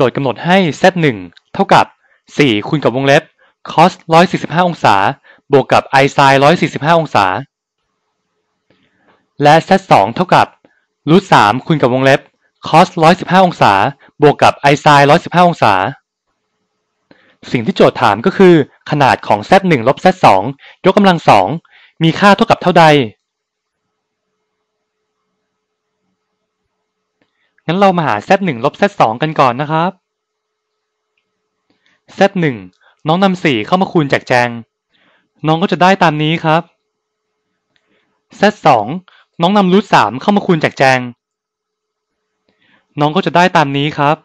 โจทย์กำหนดให้ z 1เท่ากับ 4 คูณกับวงเล็บ cos 145 องศา บวกกับ i sin 145 องศา และ z 2เท่ากับรูท3คูณกับวงเล็บ cos 115 องศา บวกกับ i sin 115 องศา สิ่งที่โจทย์ถามก็คือ ขนาดของ z 1ลบ z 2ยกกำลังสองมีค่าเท่ากับเท่าใด งั้นเรามาหา z 1 ลบ z 2 กันก่อนนะครับ z 1 น้องนำ4เข้ามาคูณแจกแจง น้องก็จะได้ตามนี้ครับ z 2 น้องนำรูท3เข้ามาคูณแจกแจง น้องก็จะได้ตามนี้ครับ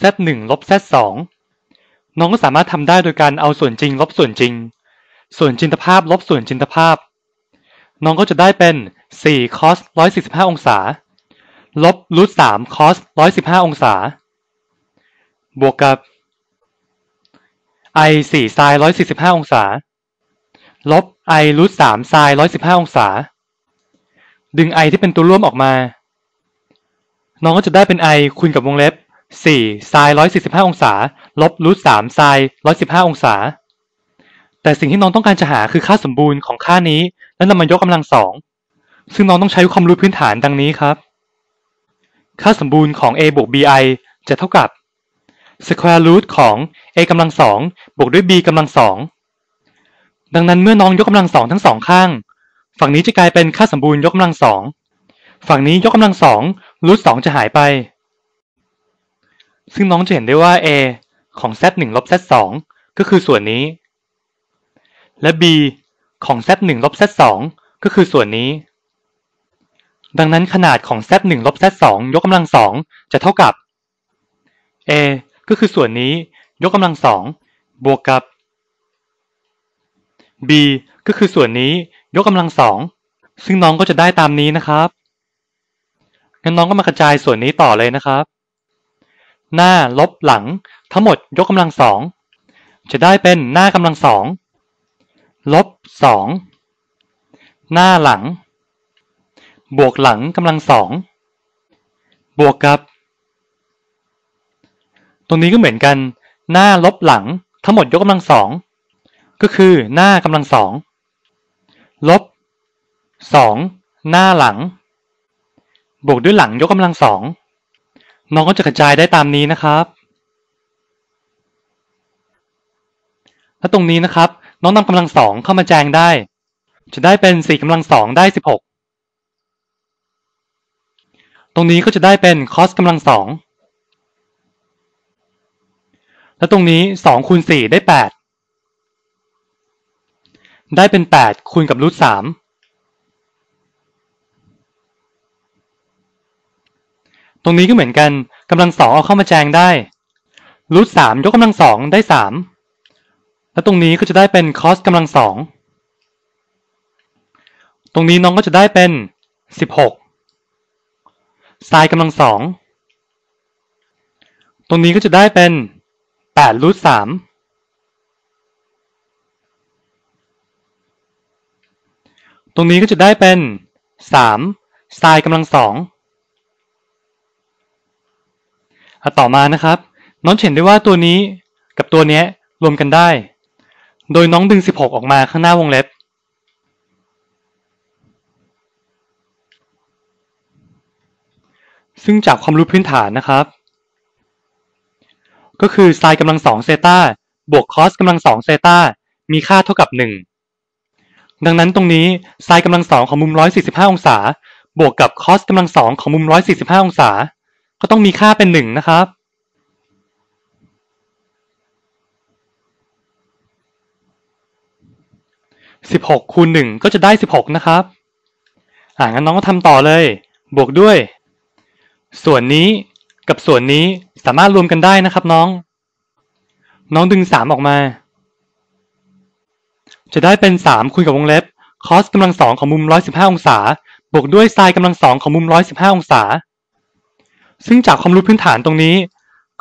z 1 ลบ z 2 น้องก็สามารถทำได้โดยการเอาส่วนจริง ลบส่วนจริง ส่วนจินตภาพ ลบส่วนจินตภาพ น้องก็จะได้เป็น4 cos 145 องศา ลบรูท3 cos 115อยสิบห้าองศา บวกกับ i 4 sin 145องศา ลบ i รูท3 sin 115องศา ดึง i ที่เป็นตัวร่วมออกมา น้องก็จะได้เป็น i คูณกับวงเล็บ4 sin 145องศา ลบรูท3 sin 115องศา แต่สิ่งที่น้องต้องการจะหาคือค่าสมบูรณ์ของค่านี้ แล้วนำมายกกำลังสอง ซึ่งน้องต้องใช้ความรู้พื้นฐานดังนี้ครับ ค่าสมบูรณ์ของ a บวก bi จะเท่ากับ square root ของ a กำลังสองบวกด้วย b กำลังสองดังนั้นเมื่อน้องยกกำลังสองทั้งสองข้าง ฝั่งนี้จะกลายเป็นค่าสมบูรณ์ยกกำลังสองฝั่งนี้ยกกำลังสองรูทสองจะหายไป ซึ่งน้องจะเห็นได้ว่า a ของ z 1ลบ z 2ก็คือส่วนนี้ และ b ของ z 1ลบ z 2ก็คือส่วนนี้ ดังนั้นขนาดของ z 1ลบ z 2ยกกำลังสองจะเท่ากับ a ก็คือส่วนนี้ยกกำลังสองบวกกับ b ก็คือส่วนนี้ยกกำลังสองซึ่งน้องก็จะได้ตามนี้นะครับ งั้นน้องก็มากระจายส่วนนี้ต่อเลยนะครับ หน้าลบหลังทั้งหมดยกกำลังสองจะได้เป็นหน้ากำลังสองลบสองหน้าหลัง บวกหลังกำลังสองบวกกับ ตรงนี้ก็เหมือนกัน หน้าลบหลังทั้งหมดยกกำลังสองก็คือหน้ากำลังสองลบสองหน้าหลัง บวกด้วยหลังยกกำลังสองน้องก็จะกระจายได้ตามนี้นะครับและตรงนี้นะครับ น้องนำกำลังสองเข้ามาแจงได้ จะได้เป็นสี่กำลังสองได้สิบหก ตรงนี้ก็จะได้เป็น cos กำลังสองและตรงนี้สองคูณสี่ได้แปดได้เป็นแปดคูณกับรูทสามตรงนี้ก็เหมือนกันกำลังสองเอาเข้ามาแจงได้รูทสามยกกำลังสองได้สามและตรงนี้ก็จะได้เป็น cos กำลังสองตรงนี้น้องก็จะได้เป็นสิบหก sin กำลังสอง ตรงนี้ก็จะได้เป็นแปดรูทสามตรงนี้ก็จะได้เป็นสาม sin กำลังสองอะต่อมานะครับ น้องเห็นได้ว่าตัวนี้กับตัวเนี้ยรวมกันได้ โดยน้องดึง 16 ออกมาข้างหน้าวงเล็บ ซึ่งจากความรู้พื้นฐานนะครับ ก็คือ sin กำลังสองเซตาบวก cos กำลังสองเซตามีค่าเท่ากับ 1 ดังนั้นตรงนี้ sin กำลังสองของมุม 145 องศา บวกกับ cos กำลังสองของมุม 145 องศา ก็ต้องมีค่าเป็น 1 นะครับ16คูณ1ก็จะได้16นะครับ อ่างั้นน้องก็ทำต่อเลย บวกด้วย ส่วนนี้กับส่วนนี้สามารถรวมกันได้นะครับน้อง น้องดึง3ออกมา จะได้เป็น3คูณกับวงเล็บ cos กำลังสองของมุม115องศา บวกด้วย sin กำลังสองของมุม115องศา ซึ่งจากความรู้พื้นฐานตรงนี้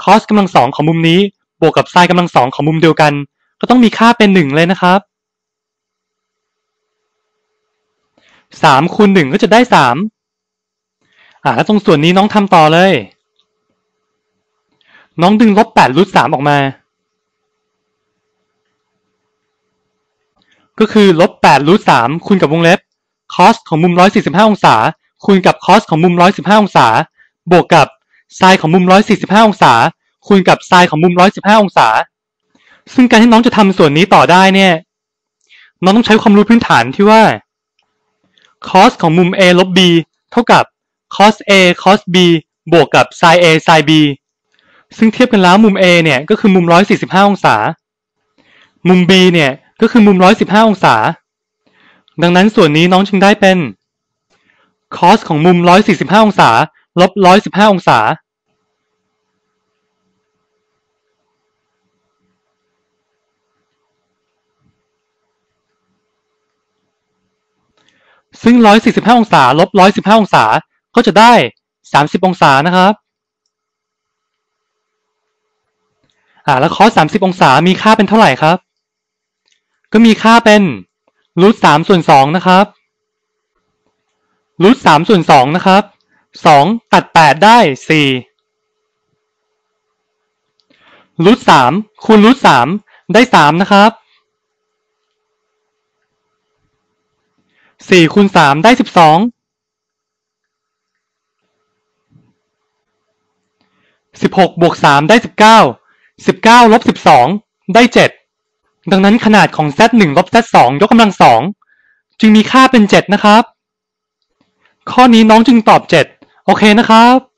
cos กำลังสองของมุมนี้ บวกกับ sin กำลังสองของมุมเดียวกัน ก็ต้องมีค่าเป็น1เลยนะครับ3คูณ1ก็จะได้3 อ่าแล้วตรงส่วนนี้น้องทำต่อเลย น้องดึงลบแปดรูทสามออกมา ก็คือลบแปดรูทสามคูณกับวงเล็บ cos ของมุมร้อยสี่สิบห้าองศาคูณกับ cos ของมุมร้อยสิบห้าองศา บวกกับ sin ของมุมร้อยสี่สิบห้าองศา คูณกับ sin ของมุมร้อยสิบห้าองศา ซึ่งการที่น้องจะทำส่วนนี้ต่อได้เนี่ย น้องต้องใช้ความรู้พื้นฐานที่ว่า cos ของมุม a ลบ b เท่ากับ cos a cos b บวกกับ sin a sin b ซึ่งเทียบกันแล้วมุม a เนี่ยก็คือมุม 145 องศา มุม b เนี่ยก็คือมุม 115 องศา ดังนั้นส่วนนี้น้องจึงได้เป็น cos ของมุม 145 องศา ลบ 115 องศา ซึ่ง 145 องศา ลบ 115 องศา ก็จะได้ 30 องศานะครับอ่าแล้ว cos 30องศามีค่าเป็นเท่าไหร่ครับ ก็มีค่าเป็นรูท3ส่วน2นะครับรูท3ส่วน2นะครับ2ตัด8ได้4รูท3คูณรูท3ได้3นะครับสี่คูณสามได้สิบสอง สิบหกบวกสามได้สิบเก้าสิบเก้าลบสิบสองได้เจ็ดดังนั้นขนาดของ z หนึ่งลบ z สองยกกำลังสองจึงมีค่าเป็นเจ็ดนะครับ ข้อนี้น้องจึงตอบเจ็ดโอเคนะครับ